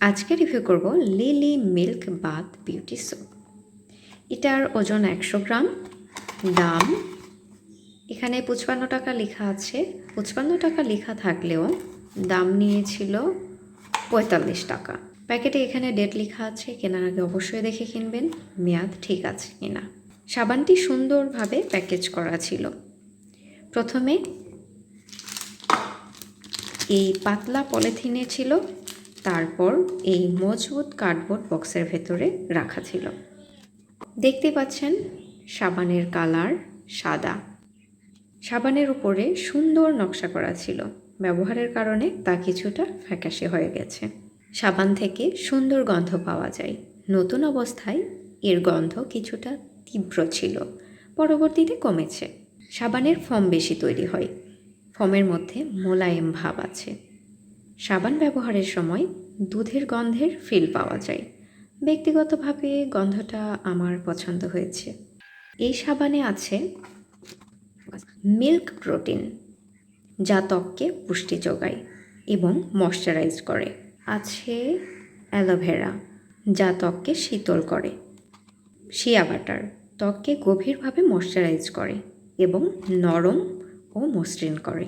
আজকে রিভিউ করব Lily milk bath beauty soap এটার ওজন একশো গ্রাম, দাম এখানে পঁচপান্ন টাকা লেখা আছে। পঁচপান্ন টাকা লেখা থাকলেও দাম নিয়েছিল পঁয়তাল্লিশ টাকা। প্যাকেটে এখানে ডেট লেখা আছে, কেনার আগে অবশ্যই দেখে কিনবেন, মেয়াদ ঠিক আছে কিনা। সাবানটি সুন্দরভাবে প্যাকেজ করা ছিল। প্রথমে এই পাতলা পলিথিনে ছিল তারপর এই মজবুত কার্ডবোর্ড বক্সের ভেতরে রাখা ছিল। দেখতে পাচ্ছেন সাবানের কালার সাদা। সাবানের উপরে সুন্দর নকশা করা ছিল। ব্যবহারের কারণে তা কিছুটা ফ্যাকাশে হয়ে গেছে। সাবান থেকে সুন্দর গন্ধ পাওয়া যায়। নতুন অবস্থায় এর গন্ধ কিছুটা তীব্র ছিল। পরবর্তীতে কমেছে। সাবানের ফম বেশি তৈরি হয়। ফর্মের মধ্যে মোলায়েম ভাব আছে। সাবান ব্যবহারের সময় দুধের গন্ধের ফিল পাওয়া যায়। ব্যক্তিগতভাবে গন্ধটা আমার পছন্দ হয়েছে। এই সাবানে আছে মিল্ক প্রোটিন যা ত্বককে পুষ্টি যোগায় এবং ময়শ্চারাইজ করে। আছে অ্যালোভেরা যা ত্বককে শীতল করে। শিয়া বাটার ত্বককে গভীরভাবে ময়শ্চারাইজ করে এবং নরম ও মসৃণ করে।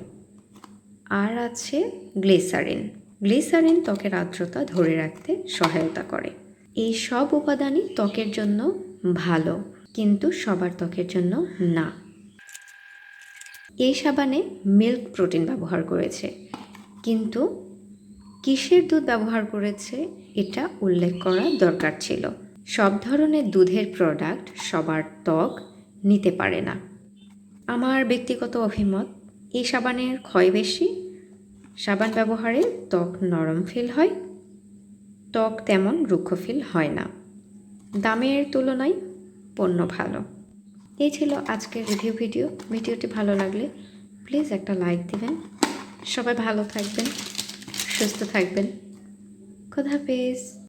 আর আছে গ্লিসারিন। গ্লিসারিন ত্বকের আর্দ্রতা ধরে রাখতে সহায়তা করে। এই সব উপাদানই ত্বকের জন্য ভালো, কিন্তু সবার ত্বকের জন্য না। এই সাবানে মিল্ক প্রোটিন ব্যবহার করেছে, কিন্তু কিসের দুধ ব্যবহার করেছে এটা উল্লেখ করা দরকার ছিল। সব ধরনের দুধের প্রোডাক্ট সবার ত্বক নিতে পারে না। আমার ব্যক্তিগত অভিমত, এই সাবানের ক্ষয় বেশি সাবান ব্যবহারে ত্বক নরম ফিল হয়, ত্বক তেমন রুক্ষ ফিল হয় না। দামের তুলনায় পণ্য ভালো। এই ছিল আজকের রিভিউ ভিডিও ভিডিওটি ভালো লাগলে প্লিজ একটা লাইক দিবেন। সবাই ভালো থাকবেন, সুস্থ থাকবেন। কোথা হাফেজ।